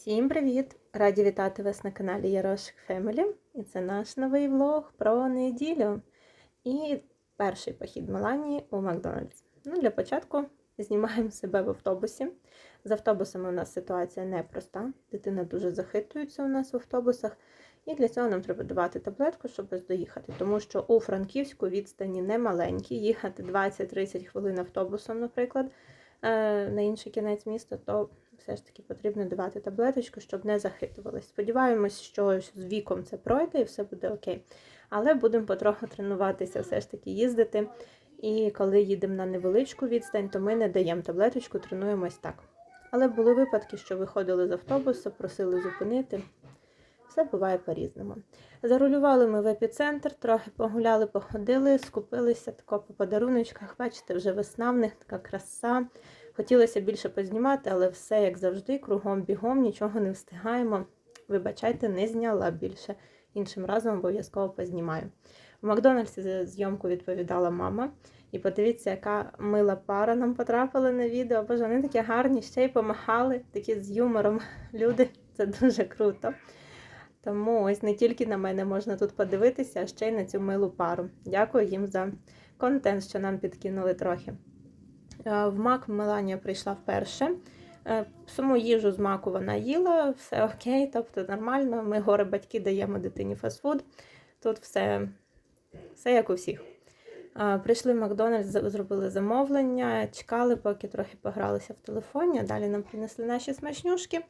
Всім привіт! Раді вітати вас на каналі Ярошик Фемелі. І це наш новий влог про неділю. І перший похід Меланії у Макдональдс. Ну, для початку знімаємо себе в автобусі. З автобусами у нас ситуація непроста. Дитина дуже захитується у нас в автобусах. І для цього нам треба давати таблетку, щоб доїхати. Тому що у Франківську відстані не маленькі. Їхати 20-30 хвилин автобусом, наприклад, е, на інший кінець міста, то все ж таки потрібно давати таблеточку, щоб не захитувалась. Сподіваємось, що з віком це пройде і все буде окей. Але будемо потроху тренуватися, все ж таки їздити. І коли їдемо на невеличку відстань, то ми не даємо таблеточку, тренуємось так. Але були випадки, що виходили з автобуса, просили зупинити. Все буває по-різному. Зарулювали ми в епіцентр, трохи погуляли, походили, скупилися тако по подаруночках. Бачите, вже весна в них така краса. Хотілося більше познімати, але все як завжди, кругом бігом, нічого не встигаємо. Вибачайте, не зняла більше. Іншим разом обов'язково познімаю. В Макдональдсі за зйомку відповідала мама. І подивіться, яка мила пара нам потрапила на відео. Боже, вони такі гарні, ще й помахали, такі з юмором люди. Це дуже круто. Тому ось не тільки на мене можна тут подивитися, а ще й на цю милу пару. Дякую їм за контент, що нам підкинули трохи. Е, В Мак Меланія прийшла вперше. Е, Саму їжу з маку вона їла, все окей, тобто нормально. Ми горе батьки даємо дитині фастфуд. Тут все, все як у всіх. Е, Прийшли в Макдональдс, зробили замовлення, чекали, поки трохи погралися в телефоні. Далі нам принесли наші смачнюшки.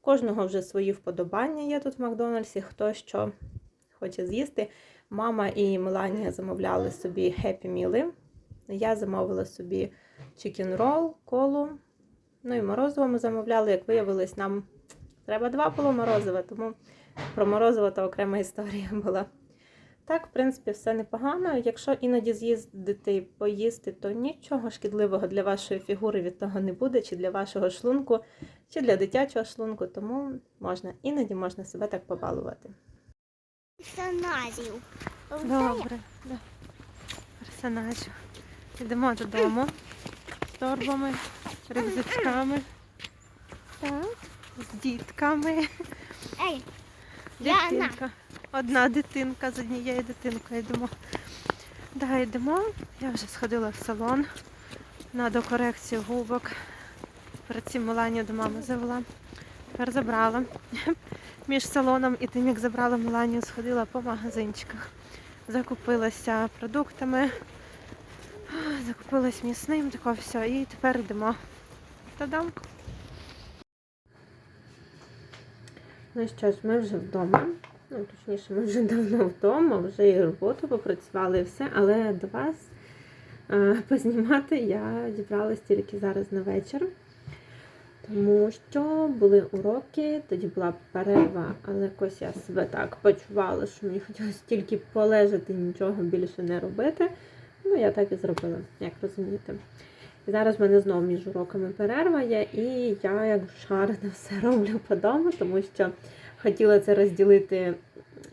Кожного вже свої вподобання є тут в Макдональдсі, хто що хоче з'їсти. Мама і Меланія замовляли собі хеппі міли. Я замовила собі чікен рол, колу. Ну і морозиво ми замовляли, як виявилось, нам треба два було морозива, тому про морозиво то окрема історія була. Так, в принципі, все непогано. Якщо іноді з'їздити і поїсти, то нічого шкідливого для вашої фігури від того не буде, чи для вашого шлунку, чи для дитячого шлунку, тому можна іноді можна себе так побалувати. персонажів. Добре, да. персонажів. Йдемо додому з торбами, рюкзачками, Так. з дітками. Ей, Яна. Дитинка. Одна дитинка з однією дитинкою йдемо. Да, йдемо. Я вже сходила в салон на докорекцію губок. Перед цим Меланію до мами завела. Тепер забрала. Між салоном і тим, як забрала Меланію, сходила по магазинчиках. Закупилася продуктами, закупилась м'ясним, таке все. І тепер йдемо. Та-дам! Ну що ж, ми вже вдома. Ну, точніше, ми вже давно вдома, вже і роботу попрацювали, і все, але до вас е, познімати я дібралась тільки зараз на вечір. Тому що були уроки, тоді була перерва, але якось я себе так почувала, що мені хотілося тільки полежати, нічого більше не робити. Ну, я так і зробила, як розумієте. І зараз в мене знову між уроками перерва є, і я як шарена все роблю по дому, тому що хотіла це розділити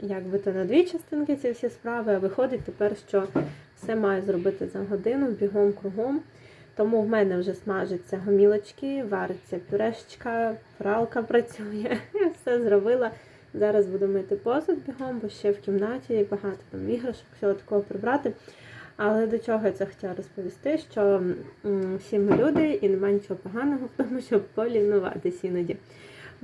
якби то на дві частинки ці всі справи, а виходить тепер, що все маю зробити за годину, бігом кругом. Тому в мене вже смажаться гомілочки, вариться пюрешечка, пралка працює, все зробила. Зараз буду мити посуд бігом, бо ще в кімнаті багато там іграшок, всього такого прибрати. Але до чого я це хотіла розповісти, що всі ми люди і немає нічого поганого в тому, щоб полінуватись іноді.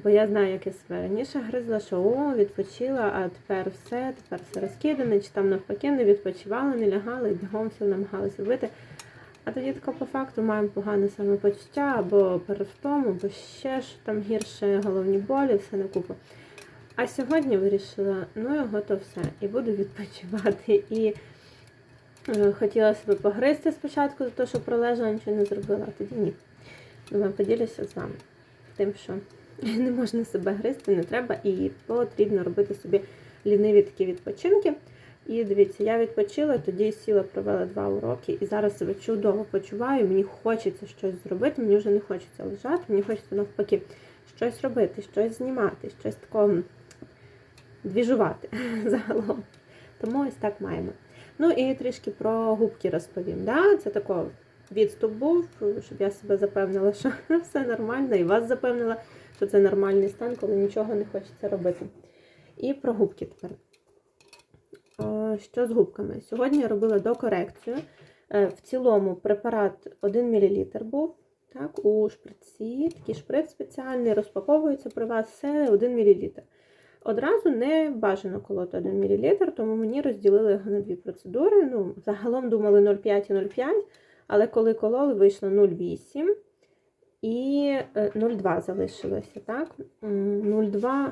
Бо я знаю, як я себе раніше гризла, що о, відпочила, а тепер все, тепер все розкидане, чи там навпаки не відпочивала, не лягала і бігом все намагалася робити. А тоді тако по факту маємо погане самопочуття або перевтому, або ще що там гірше, головні болі, все на купу. А сьогодні вирішила, ну його то все, і буду відпочивати. І хотіла себе погризти спочатку за те, що пролежала, нічого не зробила, а тоді ні. Думаю, поділюся з вами тим, що не можна себе гризти, не треба, і потрібно робити собі ліниві такі відпочинки. І дивіться, я відпочила, тоді сіла, провела два уроки, і зараз себе чудово почуваю. Мені хочеться щось зробити, мені вже не хочеться лежати, мені хочеться навпаки щось робити, щось знімати, щось такого двіжувати загалом. Тому ось так маємо. Ну і трішки про губки розповім. Да? Це тако відступ був, щоб я себе запевнила, що все нормально, і вас запевнила, що це нормальний стан, коли нічого не хочеться робити. І про губки тепер. Що з губками? Сьогодні я робила докорекцію. Е, В цілому препарат 1 мл був. Так, у шприці, такий шприц спеціальний, розпаковується при вас все 1 мл. Одразу не бажано колоти 1 мл, тому мені розділили його на дві процедури. Ну, загалом думали 0,5 і 0,5, але коли кололи, вийшло 0,8 і е, 0,2 залишилося. Так? 0,2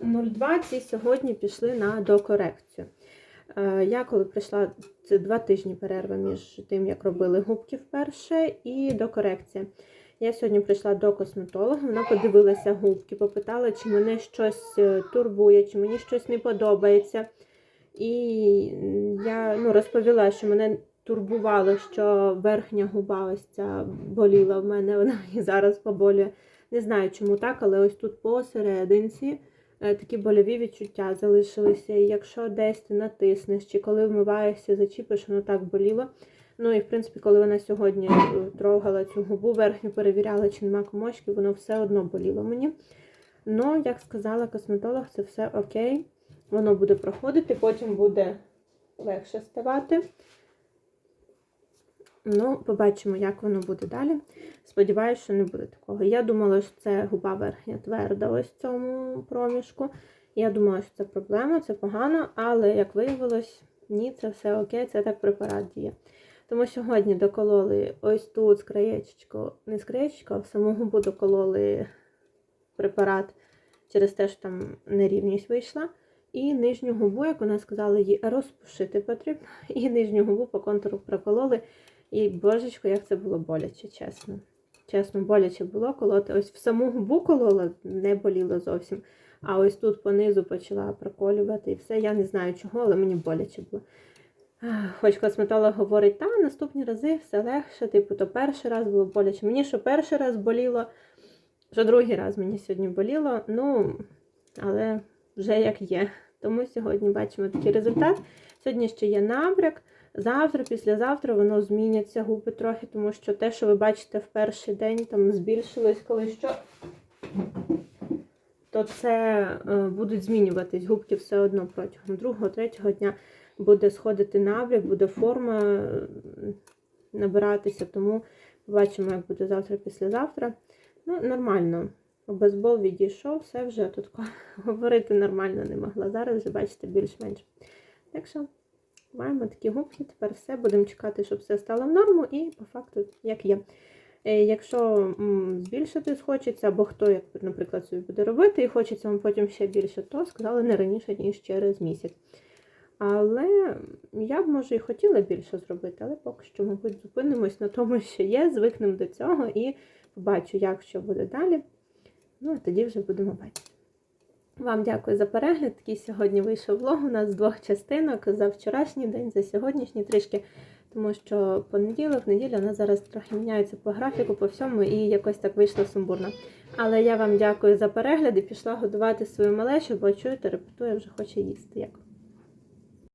0,2 ці сьогодні пішли на докорекцію. Е, Я коли прийшла, це два тижні перерви між тим, як робили губки вперше, і докорекція. Я сьогодні прийшла до косметолога, вона подивилася губки, попитала, чи мене щось е, турбує, чи мені щось не подобається. І я ну, розповіла, що мене турбувало, що верхня губа ось ця боліла в мене, вона і зараз поболює. Не знаю, чому так, але ось тут посерединці е, такі больові відчуття залишилися. І якщо десь ти натиснеш, чи коли вмиваєшся, зачіпиш, воно так боліло. Ну і в принципі, коли вона сьогодні е, трогала цю губу верхню, перевіряла, чи нема комочки, воно все одно боліло мені. Ну, як сказала косметолог, це все окей. Воно буде проходити, потім буде легше ставати. Ну, побачимо, як воно буде далі. Сподіваюся, що не буде такого. Я думала, що це губа верхня тверда ось в цьому проміжку. Я думала, що це проблема, це погано, але як виявилось, ні, це все окей, це так препарат діє. Тому сьогодні докололи ось тут з не з а в саму губу докололи препарат через те, що там нерівність вийшла. І нижню губу, як вона сказала, її розпушити потрібно. І нижню губу по контуру прокололи. І божечко, як це було боляче, чесно. Чесно, боляче було колоти. Ось в саму губу колола, не боліло зовсім. А ось тут понизу почала проколювати і все. Я не знаю чого, але мені боляче було. Хоч косметолог говорить, та наступні рази все легше, типу, то перший раз було боляче. Мені що перший раз боліло, що другий раз мені сьогодні боліло. Ну, але вже як є. Тому сьогодні бачимо такий результат. Сьогодні ще є набряк. Завтра, післязавтра воно зміняться губи трохи, тому що те, що ви бачите в перший день, там збільшилось коли що, то це е, будуть змінюватись губки все одно протягом другого, третього дня буде сходити набряк, буде форма е, набиратися, тому побачимо, як буде завтра, післязавтра. Ну, нормально. Бейсбол відійшов, все вже тут говорити нормально не могла. Зараз вже бачите більш-менш. Так що маємо такі губки, тепер все, будемо чекати, щоб все стало в норму, і по факту, як є. Е, Якщо збільшити схочеться, або хто, як, наприклад, собі буде робити, і хочеться вам потім ще більше, то сказали не раніше, ніж через місяць. Але я б, може, і хотіла більше зробити, але поки що, мабуть, зупинимось на тому, що є, звикнемо до цього і побачу, як що буде далі. Ну, а тоді вже будемо бачити. Вам дякую за перегляд. Такий сьогодні вийшов влог у нас з двох частинок за вчорашній день, за сьогоднішній трішки, тому що понеділок, неділя нас зараз трохи міняється по графіку, по всьому, і якось так вийшло сумбурно. Але я вам дякую за перегляд і пішла годувати свою малечу, бо чуєте, репетує, вже хоче їсти. Як?